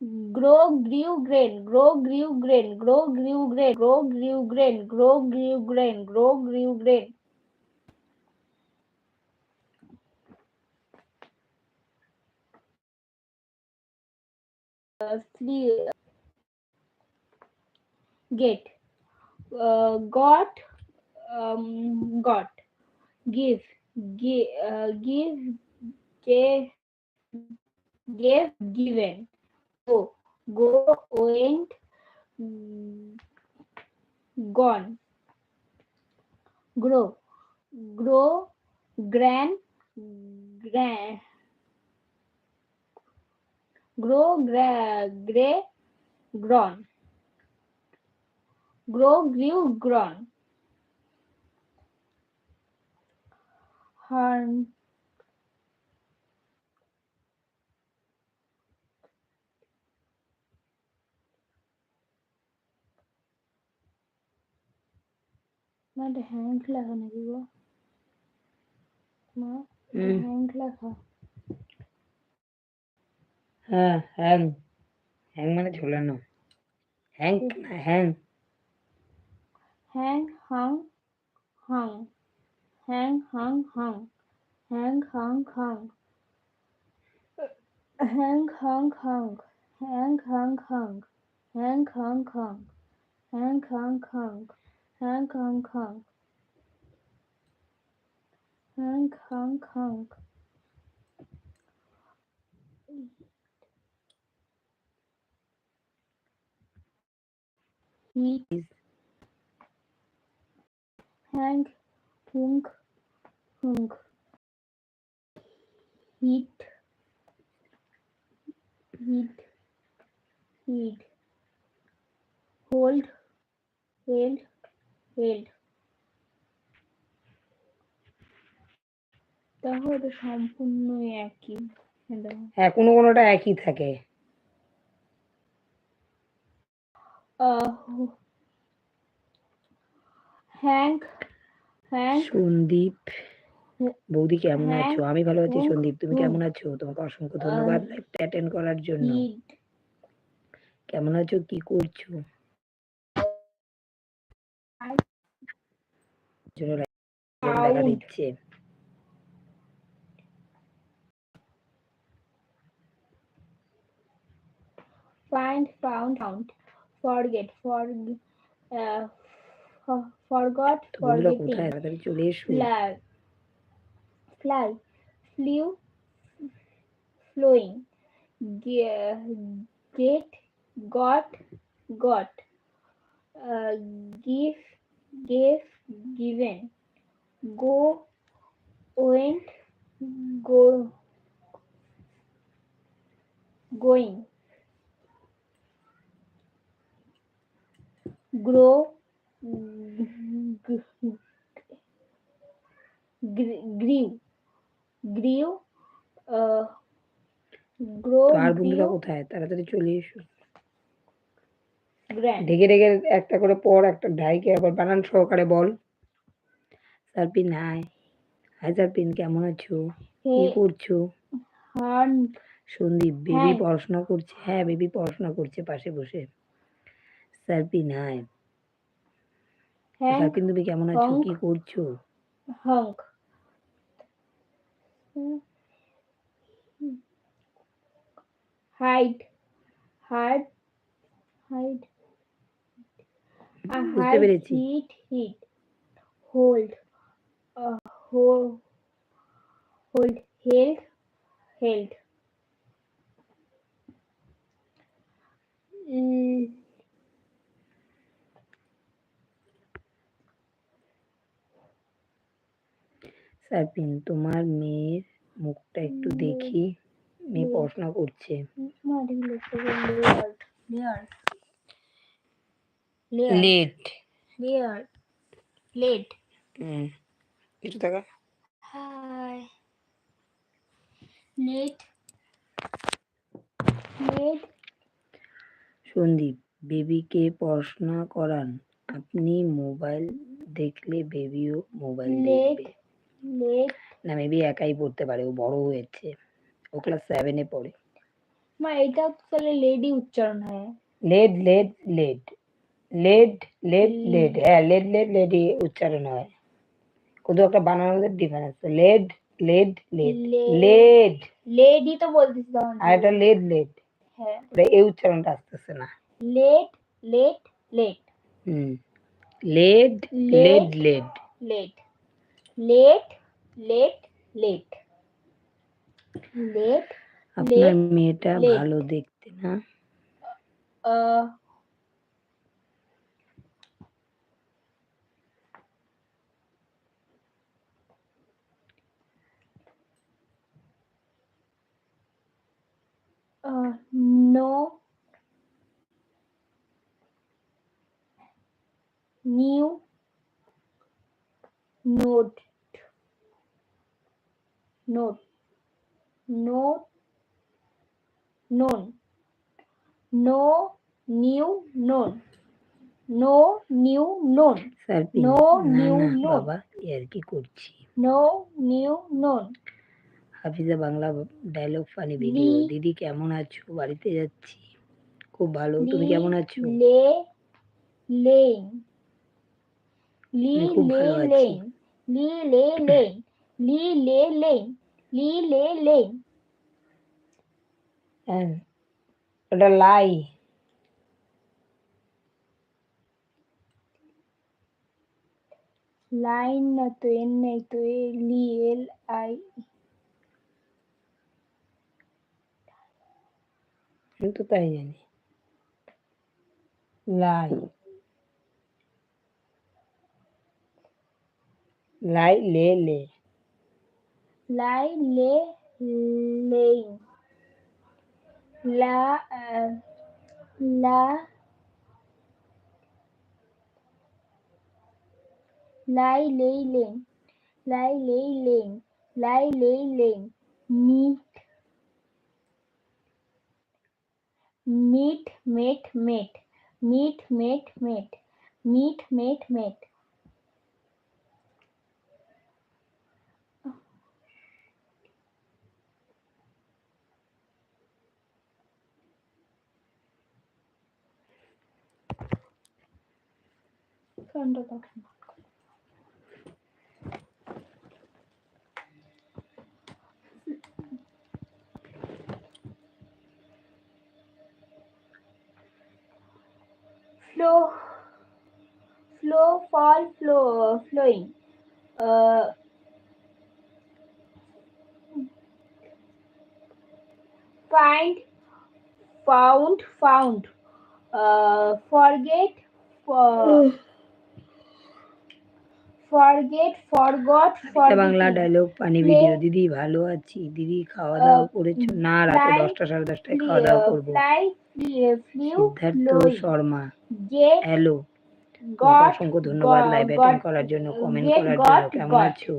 grow grew grain. Grow grew grain. Grow grew grain. Grow grew grain. Grow grew grain. Grow grew grain. Uh, flee, get. Uh, got um, got. Give. Give uh, give gave gave given go go went mm, gone. Grow. Grow gran gran. Grow gra, gray grown. Grow grew grown. Harm আমার hank লাগা নাকি গো মা hank লাগা হ্যাঁ hang hang মানে ঝোলানো hank না hang hang Hang Hang hang Hang Hang hang Hang Hang hang Hang Hang hang Hang Hang hang Hang Hang hang Hang Hang Honk, honk, honk. Honk, honk, honk. He is. Hank, hunk, hunk. Heat, heat, heat. Hold, hold. Held তাহলে সম্পূর্ণ একই। হ্যাঁ কোনো কোনোটা একই থাকে। আহ হ্যাং হ্যাং সন্দীপ বৌদি কেমন হ্যাঁ, আছো? আমি ভালো আছি সন্দীপ তুমি কেমন আছো? তোমাকে অসংখ্য ধন্যবাদ লাইভটা অ্যাটেন্ড করার জন্য। কেমন আছো? কি করছ? জন্য like দেখা Sound. দিচ্ছে find found found forget for uh, for- forgot তো বন্ধুরা forgetting কোথায় তাড়াতাড়ি চলে এসো fly fly flew flowing ge- get got got uh, give gave given go went go going grow grew grew uh, grow আর বন্ধুরা কোথায় তাড়াতাড়ি চলে এসো ঢেকে ঢেকে একটা করে পর একটা ঢাইকে আবার বানান সহকারে বল। সারপিন হাই। হাই সারপিন কেমন আছো? কি করছ? সন্দীপ বেবি হ্যাঁ। পড়াশোনা করছে। হ্যাঁ বেবি পড়াশোনা করছে পাশে বসে। সারপিন হাই। hank সারপিন তুমি কেমন আছো? কি করছ? hunk hide hide hide hit hit hold hold held held সারপিন তোমার মেয়ের মুখটা একটু দেখি। মেয়ে পড়াশোনা করছে। লেট লেট হুম কিছু. সন্দীপ বেবিকে পড়াশোনা করান। আপনি মোবাইল দেখলে বেবিও মোবাইল. দেখবে। না মেবি একাই পড়তে পারে ও বড় হয়েছে। ও ক্লাস সেভেনে পড়ে। মা এটা তো তাহলে লেডি উচ্চারণ হয়। Led led led led led led. Led হ্যাঁ লেড লেড লেডি উচ্চারণ হয়। শুধু একটা বানানোর difference led led led. Led. Led. Lady তো বলতেছি তখন আর এটা লেড লেড। হ্যাঁ। এই উচ্চারণটা আসতেছে না। Let let let hmm. Led led led let let let let let আপনার মেয়েটা ভালো দেখতে না? uh, no new note note note known no new known no new known sir No না new না note. বাবা আর কি করছি no new known Hafiza Bangla dialogue funny video লি- দিদি কেমন আছো? বাড়িতে যাচ্ছি। খুব ভালো। তুমি কেমন আছো? লে লি লে। লেন লি লে লেন লি লে লেন লি লে লেন হ্যাঁ ওটা লাই। লাইন না তো এন নেই তো এ লি এল আই। আমি তো তাই জানি লাই লাই লে লে লাই লে লেন লা আহ, লা লাই lay lain lie lay lain lie lay lain meet mate mate. Meet mate mate. Meet mate mate. Under the camera. Flow flow fall flow flowing uh, find found found uh, forget for, forget forgot Hafiza Bangla dialogue Play- video দিদি ভালো আছি দিদি খাওয়া দাওয়া করেছ না রাতে দশটা সাড়ে দশটায় খাওয়া দাওয়া করব Siddharth flowing Sharma get hello got অসংখ্য ধন্যবাদ got- লাইভ got- অ্যাটেন্ড করার জন্য কমেন্ট get করার got জন্য কেমন got আছো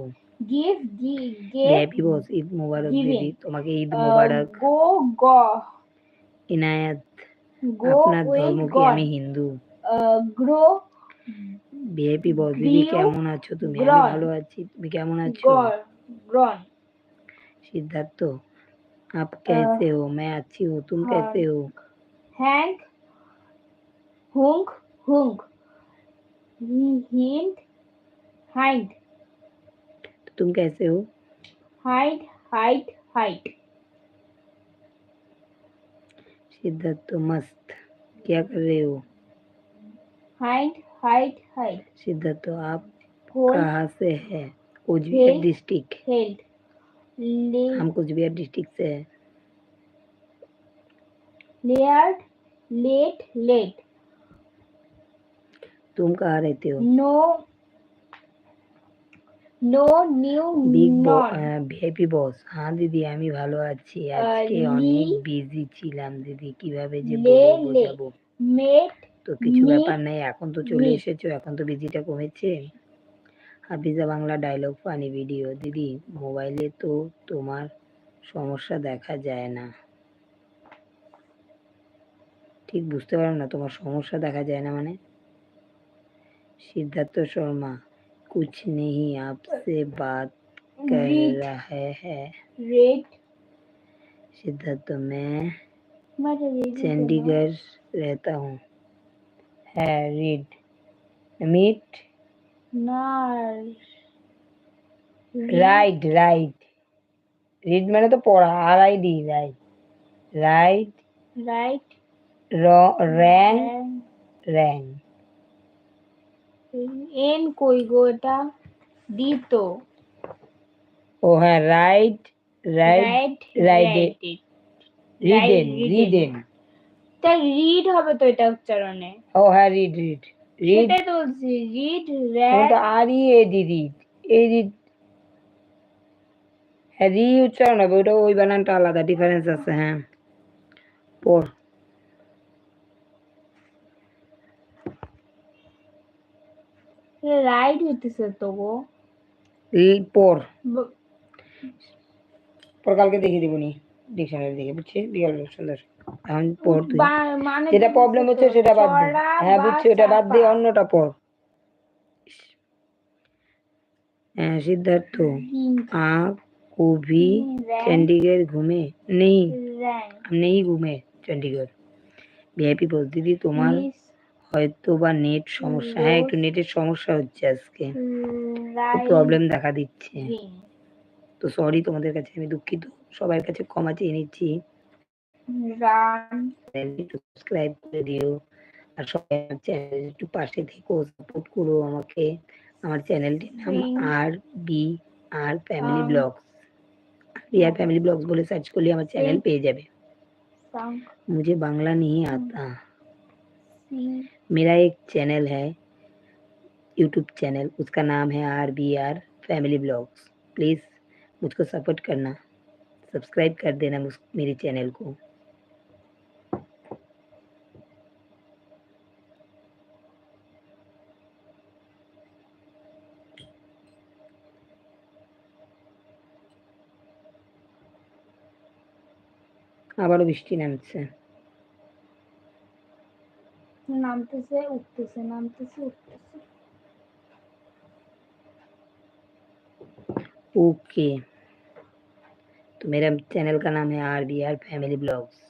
give gi- get happy boss Eid মোবারক giving. দিদি তোমাকে ঈদ uh, মোবারক go go ইনায়াত go আপনার with ধর্ম কি God আমি Hindu uh, grow VIP boss দিদি Grew কেমন আছো তুমি আমি grown. ভালো আছি তুমি কেমন আছো grow grown सिद्धार्थ आप कैसे हो मैं अच्छी हूँ तुम हाँ। कैसे हो Hank, Hung, Hung, Hind, Hind. तुम कैसे हो? हाइट हाइट हाइट शिद्दत तो मस्त। क्या कर रहे हो? हाइट हाइट हाइट शिद्दत तो आप कहाँ से है? कुछ भी डिस्ट्रिक्ट। हम कुछ भी डिस्ट्रिक्ट से है। Layered late late तुम कहाँ रहते हो no no new big non VIP boss হ্যাঁ দিদি আমি ভালো আছি আজকে লি- অনেক বিজি ছিলাম দিদি কিভাবে যে লে বলবো লে। বোঝাবো mate তো কিছু মি- ব্যাপার নেই এখন তো চলে মি। এসেছো এখন তো বিজিটা কমেছে Hafiza Bangla dialogue funny video দিদি মোবাইলে তো তোমার সমস্যা দেখা যায় না ঠিক বুঝতে পারলাম না তোমার সমস্যা দেখা যায় না মানে सिद्धार्थ शर्मा कुछ नहीं आपसे बात कर read रहे हैं read सिद्धार्थ मैं मैं तो read ही करना। चंडीगढ़ रहता हूँ है read meet Nurse. Write write read মানে তো পড়া আর I D write write Right. rang rang. N কই গো এটা? ডি তো ও হ্যাঁ right right right ridden ridden. তা রিড হবে তো এটা উচ্চারণে। ও হ্যাঁ রিড রিড। রিড তো রিড ওটা R E A D read. এই রিড হ্যাঁ রি উচ্চারণ হবে ওটা ওই বানানটা আলাদা ডিফারেন্স আছে হ্যাঁ। পড় রাইট হইতেছে তো গো রি- পড় ব- পর কালকে দেখিয়ে দিবনি ডিকশনারি দেখে বুঝছি বিকাল সুন্দর এখন পড় তুই বা- মানে যেটা প্রবলেম হচ্ছে সেটা বাদ দে চড়া হ্যাঁ বা বুঝছি ওটা বাদ দিয়ে চাপা। অন্যটা পড় হ্যাঁ সিদ্ধার্থ Pink, आ कभी रैंक, चंडीगढ़ घूमे नहीं rank, हम नहीं घूमे चंडीगढ़ ভিআইপি বল দিদি তোমার miss, হয়তো বা নেট সমস্যা হ্যাঁ একটু নেটের সমস্যা হচ্ছে আজকে right, প্রবলেম দেখা দিচ্ছে wing, তো সরি তোমাদের কাছে আমি দুঃখিত সবার কাছে ক্ষমা চেয়ে নিচ্ছি run, সাবস্ক্রাইব করে দিও আর সবাই আমার চ্যানেল একটু পাশে থেকো সাপোর্ট করো আমাকে আমার চ্যানেলটির নাম Thank- R B R family Um, blogs B R family blogs বলে সার্চ করলে আমার চ্যানেল Thank- পেয়ে যাবে sunk, मुझे बांग्ला नहीं आता see, मेरा एक चैनल है यूट्यूब चैनल उसका नाम है R B R family blogs please मुझको सपोर्ट करना सब्सक्राइब कर देना मुझ मेरे चैनल को আবারও বৃষ্টি নামছে नामते से उठते से नामते से उठते से ओके। तो मेरा चैनल का नाम है R B R family vlogs.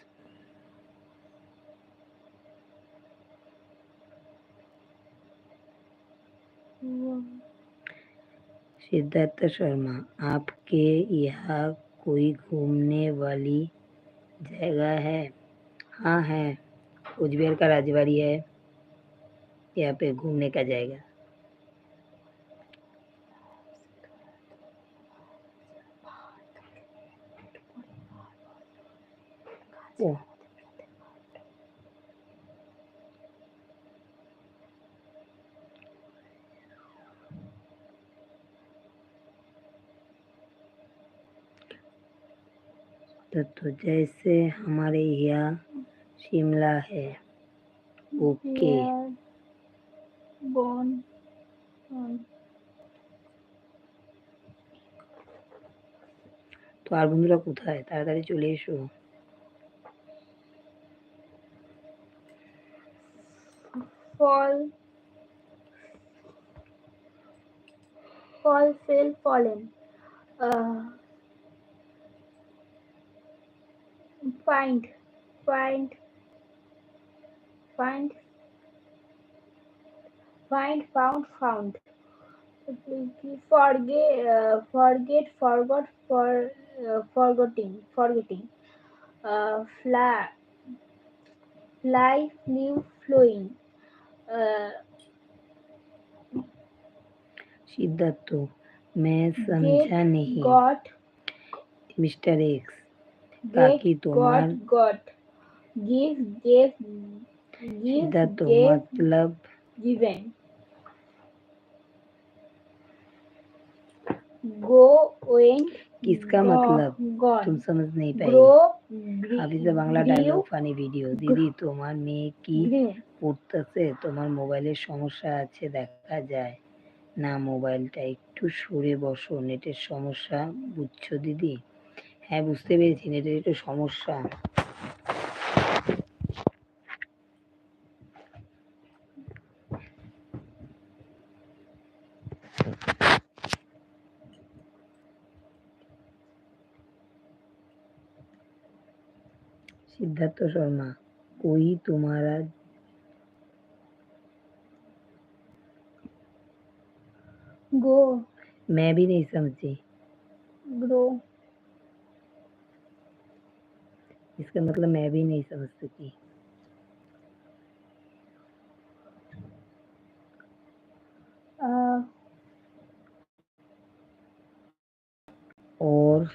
Siddharth Sharma, आपके यहाँ कोई घूमने वाली जगह है? हाँ है। उजबेर का राजवाड़ी है। यहाँ पे घूमने का जाएगा। तो, तो जैसे हमारे यहाँ शिमला है ओके। বন তো আর বন্ধুরা কোথায়? তাড়াতাড়ি চলে এসো। Fall. Fall fell fallen. Find find find Find, found, found. Forget, uh, forget, forgot, for, uh, forgetting, forgetting. Uh, fly, fly, flew, flowing. Uh, Siddharth मैं समझा नहीं गॉट मिस्टर एक्स ताकि तुम्हार गॉट गिव गिव गिव मतलब given go went किसका go- मतलब gone तुम समझ नहीं पाई grow Hafiza Bangla dialogue funny video দিদি তোমার মেয়ে কি grew পড়তেছে তোমার মোবাইলের সমস্যা আছে দেখা যায় না মোবাইলটা একটু সরে বসো নেটের সমস্যা বুঝছো দিদি হ্যাঁ বুঝতে পেরেছি নেটের একটু সমস্যা सिद्धार्थ शर्मा कोई तुम्हारा गो मैं भी नहीं समझी। ग्रो इसका मतलब मैं भी नहीं समझ सकी। Uh, और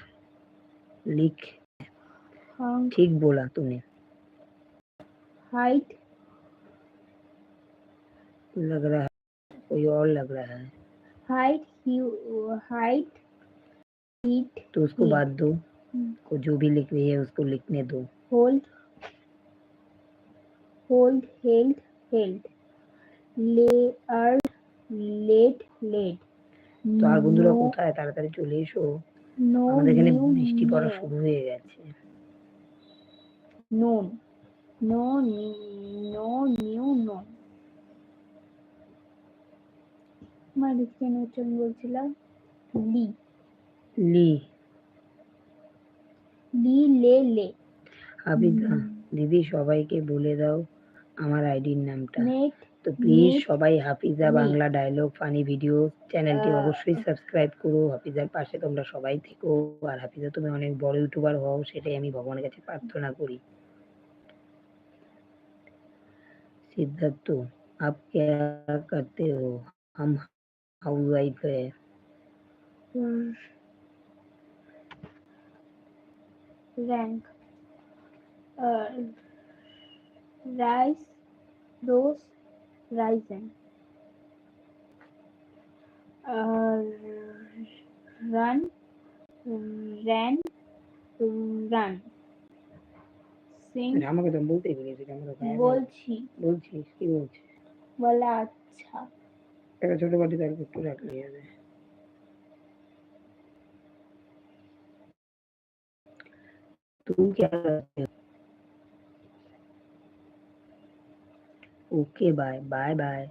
लिख। ठीक बोला तूने height लग रहा है कोई और लग रहा है height hue height heat तो उसको Hmm. बात दो को जो भी लिख रही है उसको लिखने दो hold hold held held layered laid laid তো আর বন্ধুরা no কোথায় তাড়াতাড়ি চলে এসো no আমাদের এখানে new বৃষ্টি পড়া no শুরু হয়ে গেছে Known no no new known আমার কেন বলছিলাম লি লি লি লে লে হাবিদা দিদি সবাইকে বলে দাও আমার আইডির নামটা। নেট তো প্লিজ নেট সবাই Hafiza net Bangla dialogue funny video চ্যানেলটি আহ, অবশ্যই সাবস্ক্রাইব করো হাফিজার পাশে তোমরা সবাই থেকো আর হাফিজা তুমি অনেক বড় ইউটিউবার হও সেটাই আমি ভগবানের কাছে প্রার্থনা করি सिद्धार्थ आप क्या करते हो हम हाउस वाइफ है rank uh, rice rose risen uh, run ran run sing আমাকে তো বলতেই বলেছি আমরা বলছি বলছিস কি বলছিস বলা আচ্ছা একটা ছোট বাটি তার একটু রাখলে হবে तुम क्या करते हो okay bye bye bye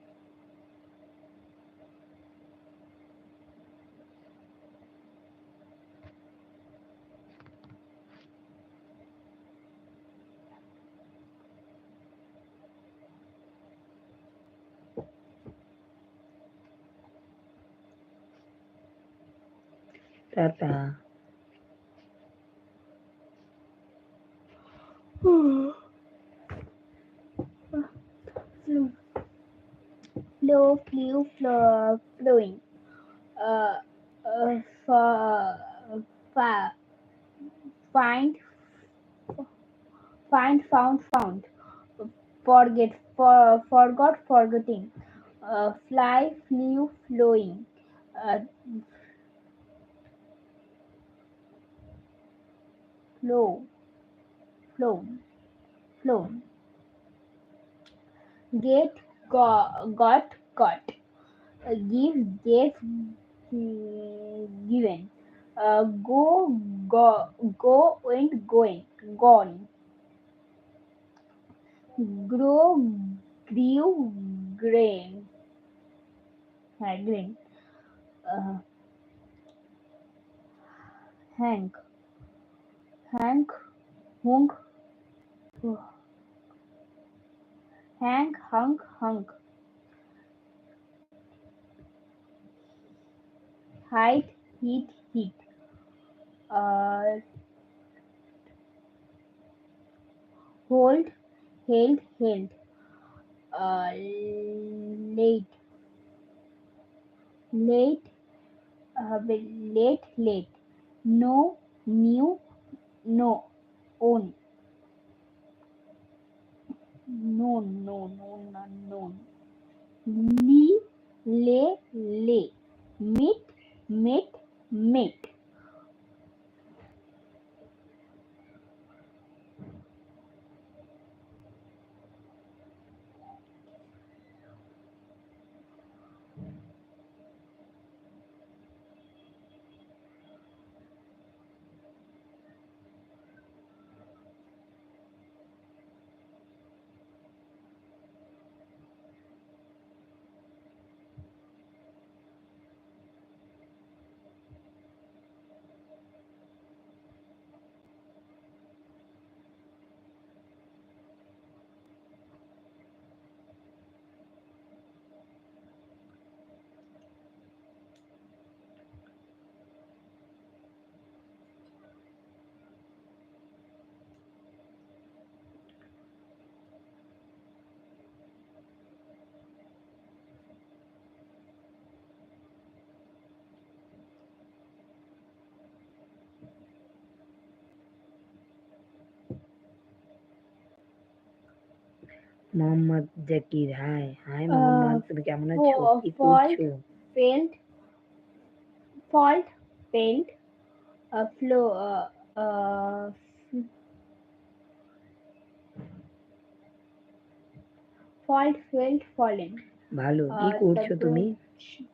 tata flow forgot forgetting uh, fly flew flowing. Uh, flow flow flow get got got uh, give gave given. Uh, go go go went going gone. Grow grew grain. Hey, grain. Uh, hank. Hank? Hunk? Oh. hank hunk hunk. Height heat heat. Uh, hold held held uh, late. Late uh, late late. No new no own. No no no no no. Li le le. Meet meet met Mohammad Zakir hi hi Mohammad তুমি কেমন আছো কি করছ uh, flow uh, uh, fault failed fallen ভালো কি করছ তুমি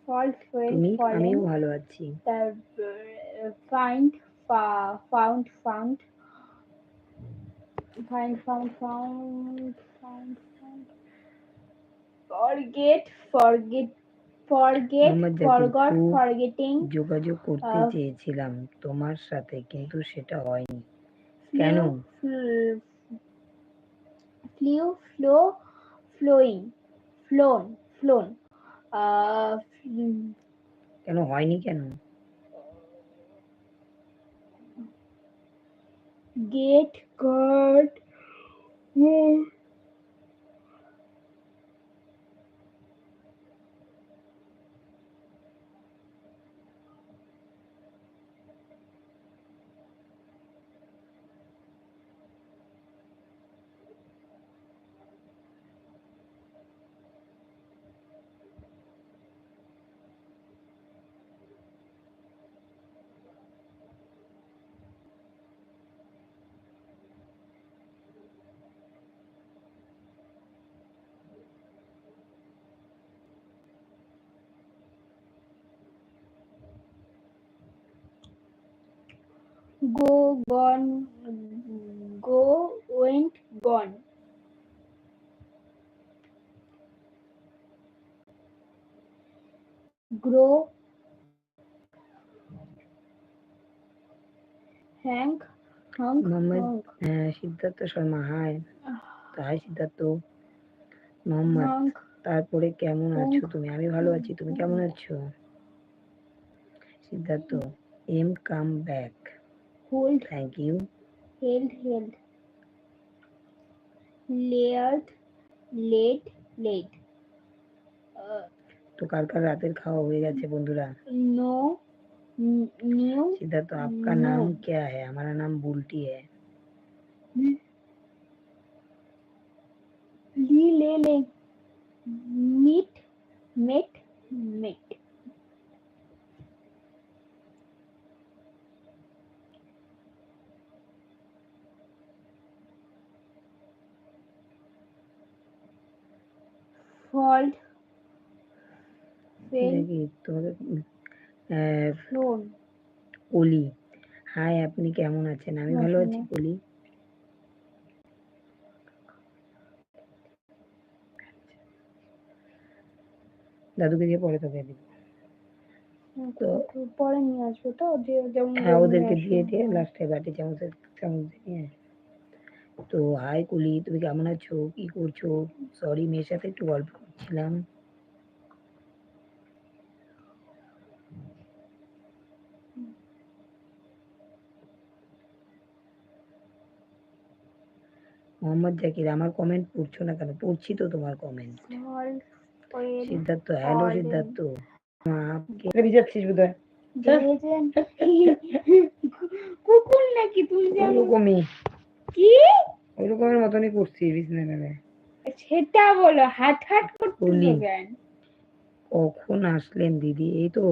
fault failed তুমি আমিও ভালো আছি তারপর find fa- found found find found found forget forget forget forgot forgetting যোগাযোগ করতে চেয়েছিলাম তোমার সাথে কিন্তু সেটা হয়নি কেন flow flowing flown flown uh, কেন হয়নি কেন get got go gone go went gone grow hang hung Mohammad আহ, সিদ্ধার্থ শর্মা হাই তো হাই সিদ্ধার্থ। মোহাম্মদ তারপরে কেমন আছো তুমি? আমি ভালো আছি তুমি কেমন আছো? Siddharth am come back. hold thank you held held layered laid laid uh, তো কার কার রাতের খাওয়া হয়ে গেছে বন্ধুরা no n- new सिद्धार्थ आपका No. नाम क्या है हमारा नाम बुल्टी है ली ले ले meet met met Flown Koli hi আপনি কেমন আছেন? আমি ভালো আছি। কলি দাদুকে দিয়ে পরে তোকে দিব। তো- পরে নিয়ে আসব তো যেমন হ্যাঁ ওদেরকে দিয়ে দিয়ে লাস্টে বাটি চামচের চামচ দিয়ে তো হাই কুলি তুমি কেমন আছো? কি করছ? সরি মেয়ের সাথে একটু গল্প করছিলাম। মোহাম্মদ জাকির আমার কমেন্ট পড়ছো না কেন? পড়ছি তো তোমার কমেন্ট সিদ্ধার্থ হ্যালো সিদ্ধার্থ। বোধহয়? কুকুর নাকি তুমি যেমন ওরকমই কি? ওই রকমের মতনই করছি বিছনা মেলে সেটা বলো হাট হাট করতে কখন আসলেন দিদি? এই তো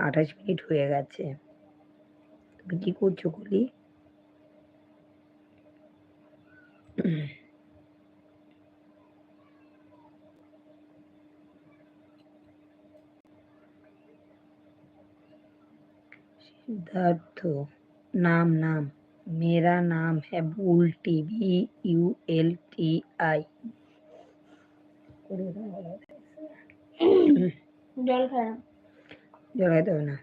আঠাশ মিনিট হয়ে গেছে। তুমি কি করছ কলি? সিদ্ধার্থ নাম নাম। मेरा नाम है Bulti B U L T I জল খায় না জড়াইতে হবে না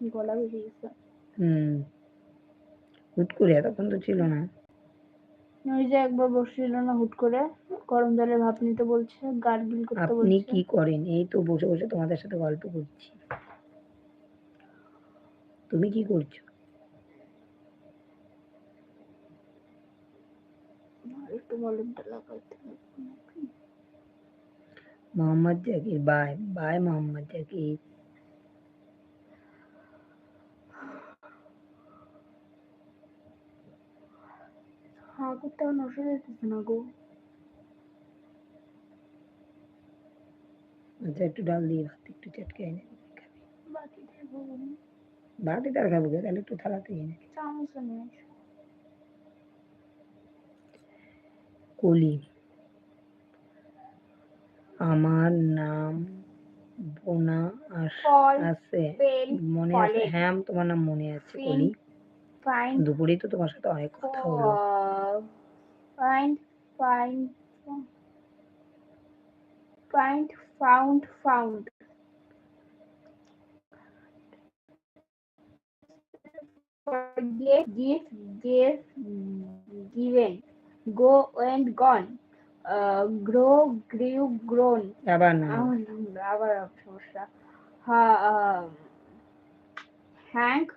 গলা বেরিয়ে গেছে হুম হুট করে এতক্ষণ তো ছিল না ওই যে একবার বসছিল না হুট করে গরম জলে ভাপ নিতে বলছে গার্গিল করতে আপনি বলছে কি করেন এই তো বসে বসে তোমাদের সাথে গল্প করছি তুমি কি করছো একটু ভলিউমটা লাগাইতে মোহাম্মদ জাকির বাই বাই মোহাম্মদ জাকির। হ্যাঁ কোথাও নষ্ট যেতেছে না গো। আচ্ছা একটু ডাল দিয়ে ভাত একটু চটকে এনে বাটি দেবো বাটি তার খাব তাহলে একটু থালাতে এনে চামচ নিয়ে কলি। আমার নাম বোনা আছে। মনে আছে? হ্যাঁ তোমার নাম মনে আছে কলি। দুপুরেই তো তোমার সাথে অনেক কথা হলো। Find found found. forget give gave given go and gone. Uh, grow grew আবার না। আবার সমস্যা। হ্যাঙ্ক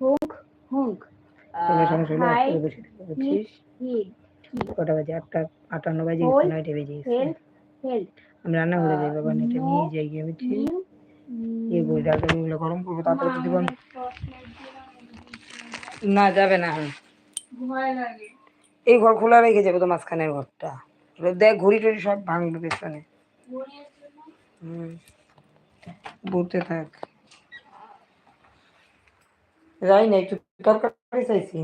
হুঙ্ক হুঙ্ক কটা বাজে? আটটা আটান্ন বাজে নয়টা বেজে আমি রান্না করে যাই বাবা এটা নিয়ে যাই গিয়ে বুঝছিস ইয়ে করে ডালটা গুলো গরম করব তারপরে তো না যাবে না। ভয় লাগে। এই ঘর খোলা রেখে যাবে তো মাঝখানের ঘরটা। দেখ ঘড়ি টড়ি সব ভাঙবে পেছনে। হুম। বলতে থাক। যাই না, একটু তরকারি চাইছি